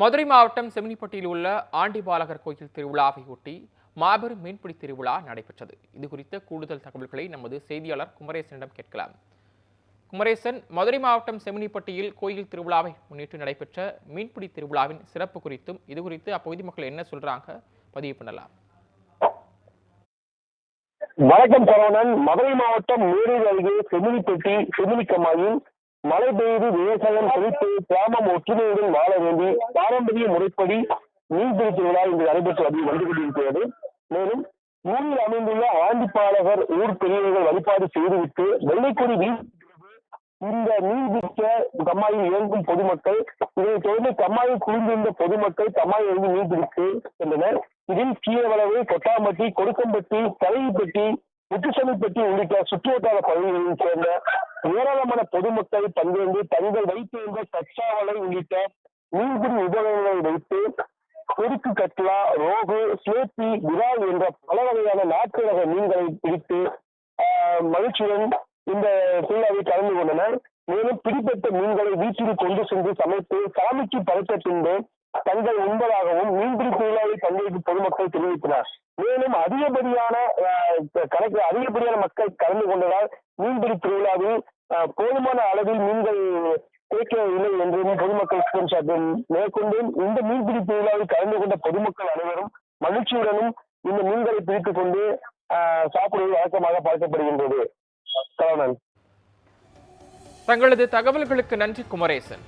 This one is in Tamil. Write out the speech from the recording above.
மதுரை மாவட்டம் செமினிப்பட்டியில் உள்ள ஆண்டிபாலகர் கோயில் திருவிழாவையொட்டி மாபெரும் மீன்பிடி திருவிழா நடைபெற்றது. இது குறித்த கூடுதல் தகவல்களை நமது செய்தியாளர் குமரேசனிடம் கேட்கலாம். குமரேசன் மதுரை மாவட்டம் செமினிப்பட்டியில் கோயில் திருவிழாவை முன்னிட்டு நடைபெற்ற மீன்பிடி திருவிழாவின் சிறப்பு குறித்தும் இது குறித்து அப்பகுதி மக்கள் என்ன சொல்றாங்க பதிவு பண்ணலாம். வணக்கம் சரவணன். மதுரை மாவட்டம் மேரூர் அருகே செமினிப்பட்டி செமினிக்கமாயின் மழை பெய்து விவசாயம் செழித்து கிராமம் ஒற்றுமையுடன் வாழ வேண்டி பாரம்பரிய முறைப்படி மீன்பிடி திருவிழா இங்கு நடைபெற்று வந்து வந்து கொண்டிருக்கிறது. மேலும் ஊரில் அமைந்துள்ள ஆண்டிப்பாளகர் ஊர் பெரியவர்கள் வழிபாடு செய்துவிட்டு வெள்ளைக்கொடி வீ இந்த மீன் கம்மாயில் இயங்கும் பொதுமக்கள் இதைத் தொடர்ந்து கம்மாயில் குளிர்ந்திருந்த பொதுமக்கள் கம்மாயில் இருந்து நீர் பிடித்து சென்றனர். இதில் கீழவளவு கொட்டாம்பட்டி கொடுக்கம்பட்டி தலைவிப்பட்டி முத்துசமிப்பட்டி உள்ளிட்ட சுற்றுவட்டார பகுதிகளில் சேர்ந்த ஏராளமான பொதுமக்கள் பங்கேற்று தங்கள் வைத்திருந்த கச்சாவலை உள்ளிட்ட மீன்பிடி உபகரணங்களை வைத்து குறுக்கு கட்லா ரோகு ஸ்லேப்பி விரால் என்ற பல வகையான நாட்டு ரக மீன்களை பிடித்து ஆஹ், மகிழ்ச்சியுடன் இந்த திருவிழாவில் கலந்து கொண்டனர். மேலும் பிடிப்பட்ட மீன்களை வீட்டில் கொண்டு சென்று சமைத்து சாமிக்கு படைத்த பின்பு தங்கள் உண்பதாகவும் மீன்பிடி திருவிழாவில் பங்கேற்கும் பொதுமக்கள் தெரிவித்தனர். மேலும் அதிகப்படியான ஆஹ், கணக்கு அதிகப்படியான மக்கள் கலந்து கொண்டதால் மீன்பிடி திருவிழாவில் போதுமான அளவில் மீன்கள் கிடைக்கவில்லை என்றும் பொதுமக்கள் குற்றம் சாட்டும் மேற்கொண்டு இந்த மீன்பிடி திருவிழாவில் கலந்து கொண்ட பொதுமக்கள் அனைவரும் மகிழ்ச்சியுடனும் இந்த மீன்களை பிடித்துக் கொண்டு ஆஹ், சாப்பிடுவது வழக்கமாக பார்க்கப்படுகின்றது. தங்களது தகவல்களுக்கு நன்றி குமரேசன்.